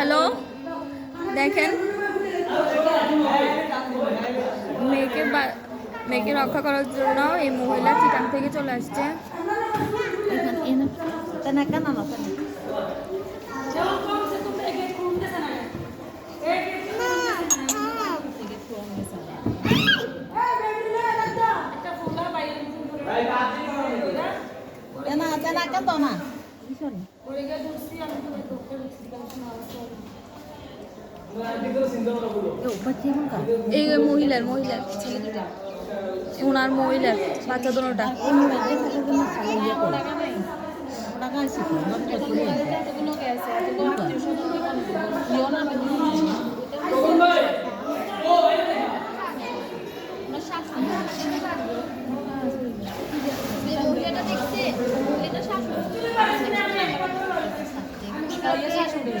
Hello? দেখেন। মেয়েকে বা- মেয়েকে রক্ষা করার জন্য এই মহিলা চিটাং থেকে চলে আসছে। না না তেনা তেনাকা তো না এই মহিলার মহিলার ছেলে দুটা মহিলার বাচ্চা শাশুড়ি শাশুড়ি।